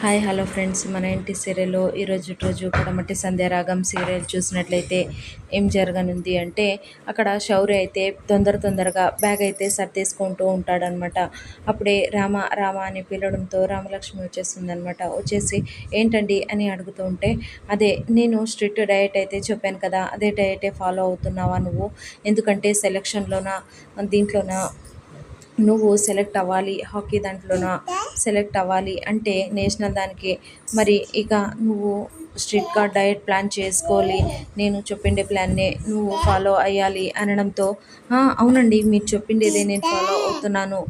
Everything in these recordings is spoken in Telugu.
Hi hello friends. మన ఇంటి సీరియల్లో ఈరోజు రోజు పడమటి సంధ్యారాగం సీరియల్ చూసినట్లయితే ఏం జరగనుంది అంటే అక్కడ శౌర్య అయితే తొందర తొందరగా బ్యాగ్ అయితే సర్దేసుకుంటూ ఉంటాడనమాట. అప్పుడే రామ రామ అని పిలవడంతో రామలక్ష్మి వచ్చేస్తుందనమాట. వచ్చేసి ఏంటండి? అని అడుగుతూ ఉంటే అదే నేను స్ట్రిక్ట్ డయట్ అయితే చెప్పాను కదా అదే డయటే ఫాలో అవుతున్నావా నువ్వు? ఎందుకంటే సెలక్షన్లోన దీంట్లోన నువ్వు సెలెక్ట్ అవ్వాలి హాకీ దాంట్లోన? సెలెక్ట్ అవ్వాలి అంటే నేషనల్ దానికి. మరి ఇక నువ్వు స్ట్రిక్ట్గా డయట్ ప్లాన్ చేసుకోవాలి. నేను చెప్పిండే ప్లాన్నే నువ్వు ఫాలో అయ్యాలి అనడంతో అవునండి మీరు చెప్పిండేదే నేను ఫాలో అవుతున్నాను.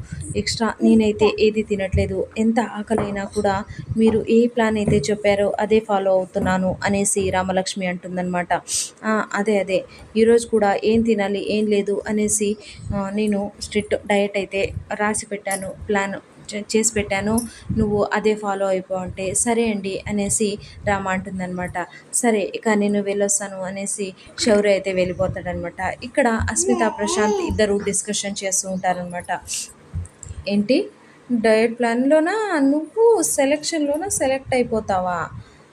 ఎక్స్ట్రా నేనైతే ఏది తినట్లేదు. ఎంత ఆకలైనా కూడా మీరు ఏ ప్లాన్ అయితే చెప్పారో అదే ఫాలో అవుతున్నాను అనేసి రామలక్ష్మి అంటుందన్నమాట. అదే అదే. ఈరోజు కూడా ఏం తినాలి ఏం లేదు అనేసి నేను స్ట్రిక్ట్ డయట్ అయితే రాసి పెట్టాను ప్లాన్ చేసి పెట్టాను. నువ్వు అదే ఫాలో అయిపో అంటే సరే అండి అనేసి రామ అంటుందన్నమాట. సరే ఇక నేను వెళ్ళొస్తాను అనేసి శౌర్య అయితే వెళ్ళిపోతాడనమాట ఇక్కడ అస్మిత ప్రశాంత్ ఇద్దరు డిస్కషన్ చేస్తూ ఉంటారనమాట ఏంటి? డయట్ ప్లాన్లోనా? నువ్వు సెలెక్షన్లోనా సెలెక్ట్ అయిపోతావా?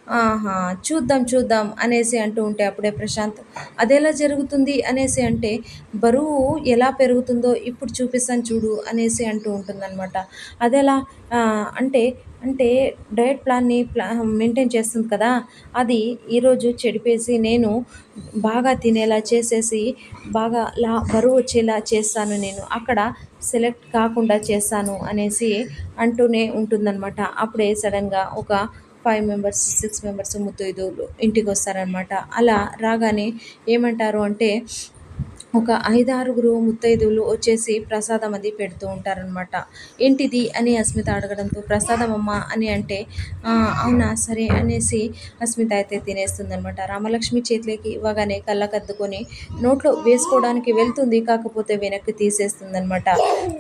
ఆహా చూద్దాం చూద్దాం అనేసి అంటూ ఉంటే అప్పుడే ప్రశాంత్ అదెలా జరుగుతుంది? అనేసి అంటే బరువు ఎలా పెరుగుతుందో ఇప్పుడు చూపిస్తాను చూడు అనేసి అంటూ ఉంటుందన్నమాట. అదెలా అంటే అంటే డయట్ ప్లాన్ని ప్లా మెయింటైన్ చేస్తుంది కదా అది ఈరోజు చెడిపేసి నేను బాగా తినేలా చేసేసి బాగా లా బరువు వచ్చేలా చేస్తాను నేను అక్కడ సెలెక్ట్ కాకుండా చేస్తాను అనేసి అంటూనే ఉంటుందన్నమాట. అప్పుడే సడన్గా ఒక ఫైవ్ మెంబర్స్ సిక్స్ మెంబర్స్ ముత్తైదువులు ఇంటికి వస్తారనమాట అలా రాగానే ఏమంటారు అంటే ఒక ఐదారుగురు ముత్తైదువులు వచ్చేసి ప్రసాదం అది పెడుతూ ఉంటారనమాట. ఏంటిది అని అస్మిత అడగడంతో ప్రసాదం అమ్మ అని అంటే అవునా సరే అనేసి అస్మిత అయితే తినేస్తుందనమాట. రామలక్ష్మి చేతిలోకి ఇవ్వగానే కళ్ళకద్దుకొని నోట్లో వేసుకోవడానికి వెళ్తుంది కాకపోతే వెనక్కి తీసేస్తుందనమాట.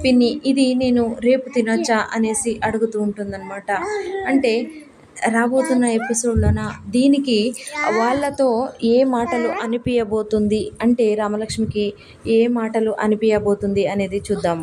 పిన్ని ఇది నేను రేపు తినొచ్చా అనేసి అడుగుతూ ఉంటుందన్నమాట అంటే రాబోతున్న ఎపిసోడ్లోన దీనికి వాళ్ళతో ఏ మాటలు అనిపించబోతుంది అంటే రామలక్ష్మికి ఏ మాటలు అనిపించబోతుంది అనేది చూద్దాము.